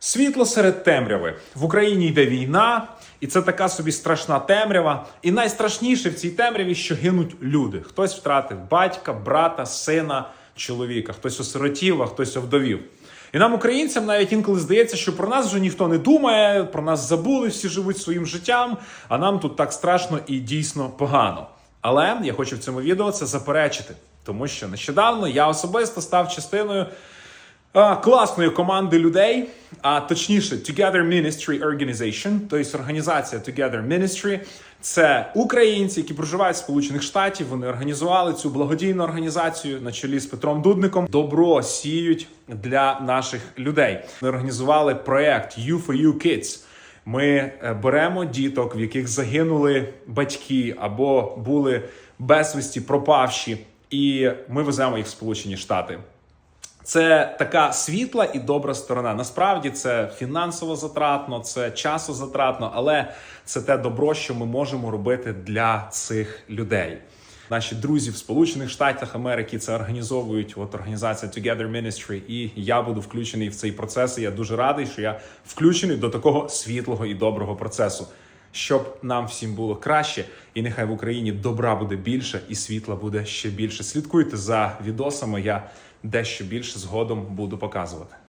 Світло серед темряви в Україні йде війна, і це така собі страшна темрява. І найстрашніше в цій темряві, що гинуть люди. Хтось втратив батька, брата, сина, чоловіка, хтось осиротів, а хтось овдовів. І нам, українцям, навіть інколи здається, що про нас вже ніхто не думає, про нас забули, всі живуть своїм життям, а нам тут так страшно і дійсно погано. Але я хочу в цьому відео це заперечити, тому що нещодавно я особисто став частиною класної команди людей, а точніше, Together Ministry Organization, тобто організація Together Ministry. Це українці, які проживають в Сполучених Штатів. Вони організували цю благодійну організацію на чолі з Петром Дудником. Добро сіють для наших людей. Ми організували проект You for You Kids. Ми е, беремо діток, в яких загинули батьки або були безвісті пропавші, і ми веземо їх в Сполучені Штати. Це така світла і добра сторона. Насправді це фінансово затратно, це часозатратно, але це те добро, що ми можемо робити для цих людей. Наші друзі в Сполучених Штатах Америки це організовують. От організація Together Ministry, і я буду включений в цей процес. І я дуже радий, що я включений до такого світлого і доброго процесу. Щоб нам всім було краще, і нехай в Україні добра буде більше, і світла буде ще більше. Слідкуйте за відосами. Я дещо більше згодом буду показувати.